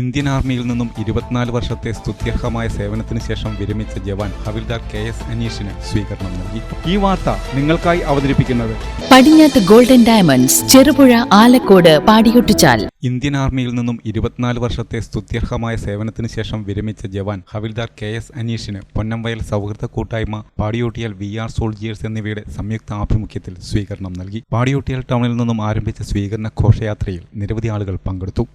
Indian ആർമിയിൽ നിന്നും ഇരുപത്തിനാല് വർഷത്തെ സ്തുത്യർഹമായ സേവനത്തിന് ശേഷം വിരമിച്ച ജവാൻ ഹവിൽദാർ കെ എസ് അനീഷിന് സ്വീകരണം നൽകി. ഈ വാർത്ത നിങ്ങൾക്കായി അവതരിപ്പിക്കുന്നത് പടിഞ്ഞാത്ത് ഗോൾഡൻ ഡയമണ്ട്സ് ചെറുപുഴ ആലക്കോട് പാടിയൊട്ടിച്ചാൽ. ഇന്ത്യൻ ആർമിയിൽ നിന്നും ഇരുപത്തിനാല് വർഷത്തെ സ്തുത്യർഹമായ സേവനത്തിന് ശേഷം വിരമിച്ച ജവാൻ ഹവിൽദാർ കെ എസ് അനീഷിന് പൊന്നംവയൽ സൗഹൃദ കൂട്ടായ്മ പാടിയോട്ടിയാൽ വി ആർ സോൾജിയേഴ്സ് എന്നിവയുടെ സംയുക്ത ആഭിമുഖ്യത്തിൽ സ്വീകരണം നൽകി. പാടിയോട്ടിയാൽ ടൗണിൽ നിന്നും ആരംഭിച്ച സ്വീകരണ ഘോഷയാത്രയിൽ നിരവധി ആളുകൾ പങ്കെടുത്തു.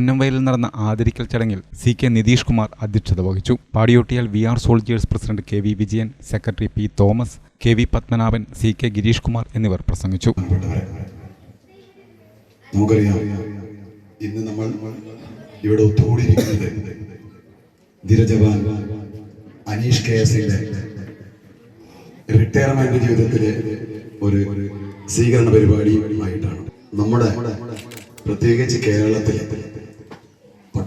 പൊന്നംവയലിൽ നടന്ന ആദരിക്കൽ ചടങ്ങിൽ സി കെ നിതീഷ് കുമാർ അധ്യക്ഷത വഹിച്ചു. Padiyottuchal V R soldiers president K V Vijayan secretary P Thomas K V Padmanabhan C K Girish Kumar എന്നിവർ പ്രസംഗിച്ചു. ഇന്ന് നമ്മൾ ഇവിടെ ഒത്തുകൂടിയിരിക്കുന്നത് ധീരജവാൻ അനീഷ് കെ എസിന്റെ റിട്ടയർമെന്റ് ജീവിതത്തിലെ ഒരു സ്വീകരണ പരിപാടിയുമായിട്ടാണ്. നമ്മുടെ പ്രത്യേകിച്ച് കേരളത്തിലെ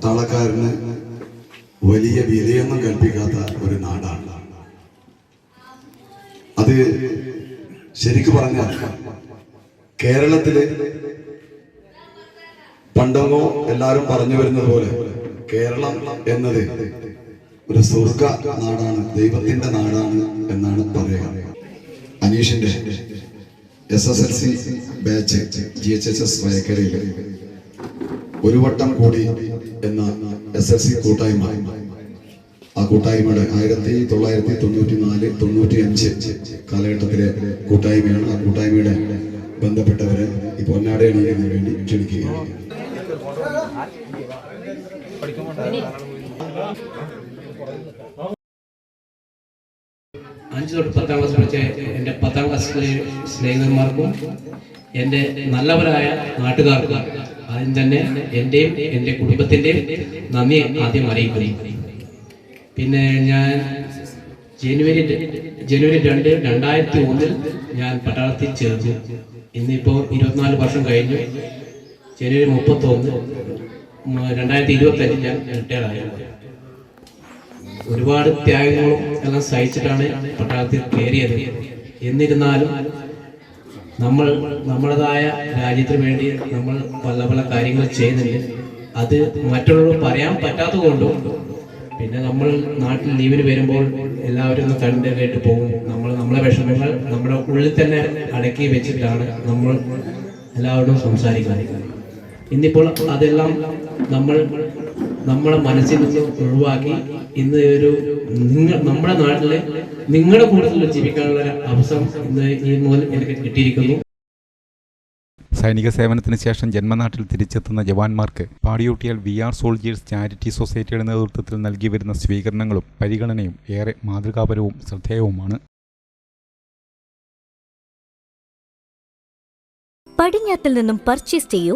പട്ടാളക്കാരന് വലിയ വിലയൊന്നും കൽപ്പിക്കാത്ത ഒരു നാടാണ്. അത് ശരിക്കു പറഞ്ഞാൽ കേരളത്തിലെ പണ്ടങ്ങോ എല്ലാവരും പറഞ്ഞു വരുന്നത് പോലെ കേരളം എന്നത് ഒരു സ്വർഗ നാടാണ് ദൈവത്തിന്റെ നാടാണ് എന്നാണ് പറയുക. അനീഷിന്റെ S S L C batch G H S S വയക്കരയിൽ ഒരു വട്ടം കൂടി എന്ന എസ് എൽ സി കൂട്ടായ്മ. ആ കൂട്ടായ്മയുടെ ആയിരത്തി തൊള്ളായിരത്തി തൊണ്ണൂറ്റി നാല് തൊണ്ണൂറ്റി അഞ്ച് കാലഘട്ടത്തിലെ കൂട്ടായ്മയാണ്. ആ കൂട്ടായ്മയുടെ ബന്ധപ്പെട്ടവരെ ഈ പൊന്നാട അണിയിക്കുന്നതിന് വേണ്ടി ക്ഷണിക്കുകയാണ്. അഞ്ച് തൊട്ട് പത്താം ക്ലാസ് പഠിച്ച എന്റെ പത്താം ക്ലാസ്സിലെ സ്നേഹിതന്മാർക്കും എന്റെ നല്ലവരായ നാട്ടുകാർക്കും ആദ്യം തന്നെ എന്റെയും എന്റെ കുടുംബത്തിന്റെയും നന്ദി ആദ്യം അറിയിക്കുന്നു. പിന്നെ ഞാൻ ജനുവരി ജനുവരി രണ്ട് രണ്ടായിരത്തി ഒന്നിൽ ഞാൻ പട്ടാളത്തിൽ ചേർന്നു. ഇന്നിപ്പോൾ ഇരുപത്തിനാല് വർഷം കഴിഞ്ഞു. ജനുവരി മുപ്പത്തൊന്ന് രണ്ടായിരത്തി ഇരുപത്തഞ്ചിൽ ഞാൻ റിട്ടയർ ആയിരുന്നു ഒരുപാട് ത്യാഗങ്ങളും എല്ലാം സഹിച്ചിട്ടാണ് പട്ടാളത്തിൽ കയറിയത്. എന്നിരുന്നാലും നമ്മൾ നമ്മുടേതായ രാജ്യത്തിന് വേണ്ടി നമ്മൾ പല പല കാര്യങ്ങൾ ചെയ്യുന്നുണ്ട് അത് മറ്റുള്ളവർ പറയാൻ പറ്റാത്തത് കൊണ്ടും പിന്നെ നമ്മൾ നാട്ടിൽ ലീവിന് വരുമ്പോൾ എല്ലാവരും ഒന്ന് കണ്ട് കേട്ട് പോകും നമ്മൾ നമ്മളെ വിഷമങ്ങൾ നമ്മുടെ ഉള്ളിൽ തന്നെ അടക്കി വെച്ചിട്ടാണ് നമ്മൾ എല്ലാവരോടും സംസാരിക്കുന്നത്. ഇന്നിപ്പോൾ അതെല്ലാം നമ്മൾ നമ്മളെ മനസ്സിൽ നിന്ന് ഒഴിവാക്കി ഇന്ന് ഒരു നിങ്ങൾ നമ്മുടെ നാട്ടിലെ നിങ്ങളുടെ കൂട്ടത്തിൽ ജീവിക്കാനുള്ള ഒരു അവസരം ഇന്ന് ഈ മൂലം എനിക്ക് കിട്ടിയിരിക്കുന്നു. സൈനിക സേവനത്തിന് ശേഷം ജന്മനാട്ടിൽ തിരിച്ചെത്തുന്ന ജവാന്മാർക്ക് പാടിയൂട്ടിയാൽ വി ആർ സോൾജിയേഴ്സ് ചാരിറ്റി സൊസൈറ്റിയുടെ നേതൃത്വത്തിൽ നൽകി വരുന്ന സ്വീകരണങ്ങളും പരിഗണനയും ഏറെ മാതൃകാപരവും ശ്രദ്ധേയവുമാണ്. പടിഞ്ഞാത്തിൽ നിന്നും പർച്ചേസ് ചെയ്യൂ.